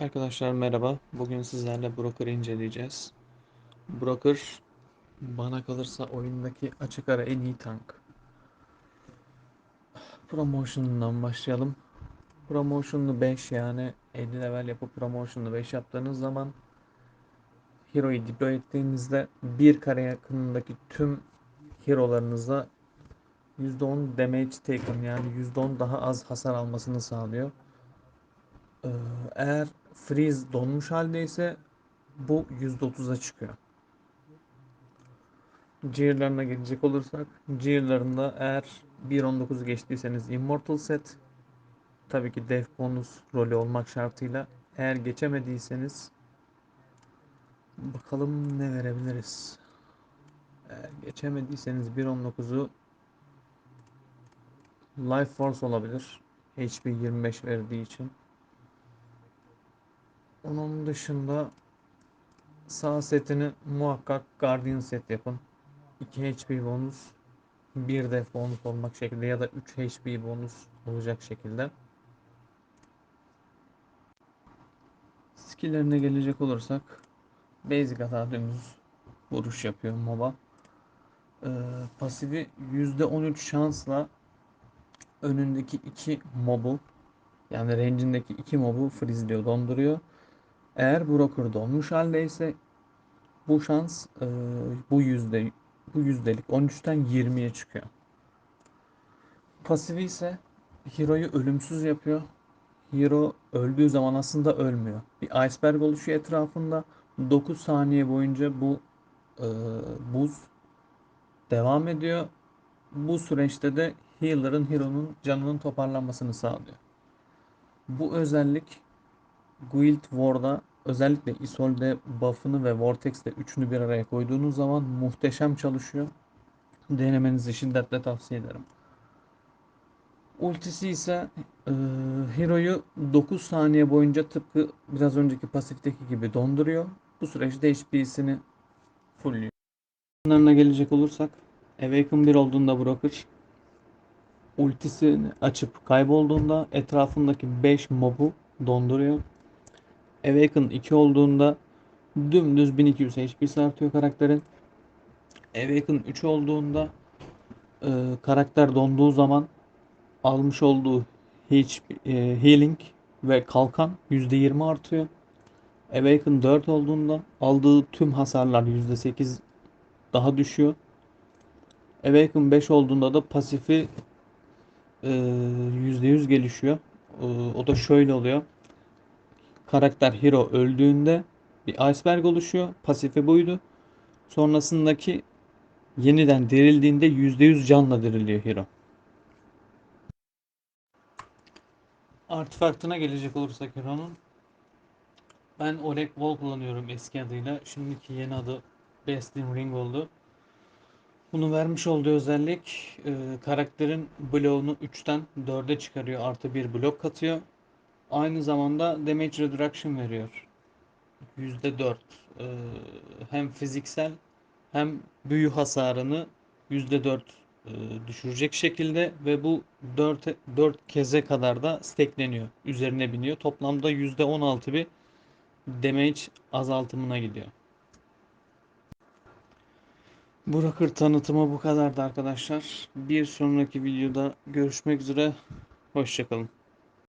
Arkadaşlar merhaba. Bugün sizlerle Broker'ı inceleyeceğiz. Broker bana kalırsa oyundaki açık ara en iyi tank. Promotion'dan başlayalım. Promotion'lu 5 yani 50 level yapıp Promotion'lu 5 yaptığınız zaman Hero'yu deploy ettiğinizde bir kare yakınındaki tüm hero'larınıza %10 damage taken yani %10 daha az hasar almasını sağlıyor. Ee, Eğer freeze donmuş haldeyse bu %30'a çıkıyor. Gear'larına gelecek olursak Gear'larında eğer 1.19'u geçtiyseniz Immortal set tabii ki def bonus rolü olmak şartıyla eğer geçemediyseniz bakalım ne verebiliriz. Eğer geçemediyseniz 1.19'u Life Force olabilir. HP 25 verdiği için. Onun dışında sağ setini muhakkak Guardian set yapın. 2 HP bonus, 1 def bonus olmak şekilde ya da 3 HP bonus olacak şekilde. Skill'lerine gelecek olursak basic hata dümdüz vuruş yapıyor MOBA. Ee, pasifi %13 şansla önündeki iki mobu yani range'indeki iki mobu freezeliyor, donduruyor. Eğer broker donmuş haldeyse bu şans e, bu yüzde bu yüzdelik 13'ten 20'ye çıkıyor. Pasifi ise Hero'yu ölümsüz yapıyor. Hero öldüğü zaman aslında ölmüyor. Bir iceberg oluşuyor etrafında. 9 saniye boyunca bu e, buz devam ediyor. Bu süreçte de healer'ın Hero'nun canının toparlanmasını sağlıyor. Bu özellik Guild War'da özellikle Isolde buff'ını ve Vortex'te üçünü bir araya koyduğunuz zaman muhteşem çalışıyor. Denemenizi şiddetle tavsiye ederim. Ultisi ise e, Hero'yu 9 saniye boyunca tıpkı biraz önceki pasifteki gibi donduruyor. Bu süreçte HP'sini fullüyor. Bunlarına gelecek olursak Awaken 1 olduğunda Broker ultisini açıp kaybolduğunda etrafındaki 5 mobu donduruyor. Awaken 2 olduğunda dümdüz 1200 HP'si artıyor karakterin. Awaken 3 olduğunda e, karakter donduğu zaman almış olduğu HP, e, healing ve kalkan %20 artıyor. Awaken 4 olduğunda aldığı tüm hasarlar %8 daha düşüyor. Awaken 5 olduğunda da pasifi e, %100 gelişiyor. E, o da şöyle oluyor. Karakter hero öldüğünde bir iceberg oluşuyor. Pasifi buydu. Sonrasındaki yeniden dirildiğinde %100 canla diriliyor hero. Artefaktına gelecek olursak Hero'nun ben Oleg Wall kullanıyorum eski adıyla. Şimdiki yeni adı Bestin Ring oldu. Bunu vermiş olduğu özellik e, karakterin bloğunu 3'ten 4'e çıkarıyor. Artı bir blok katıyor. Aynı zamanda damage reduction veriyor. %4. E, hem fiziksel hem büyü hasarını %4 e, düşürecek şekilde ve bu 4 4 keze kadar da stackleniyor. Üzerine biniyor. Toplamda %16 bir damage azaltımına gidiyor. Broker tanıtımı bu kadardı arkadaşlar. Bir sonraki videoda görüşmek üzere. Hoşçakalın.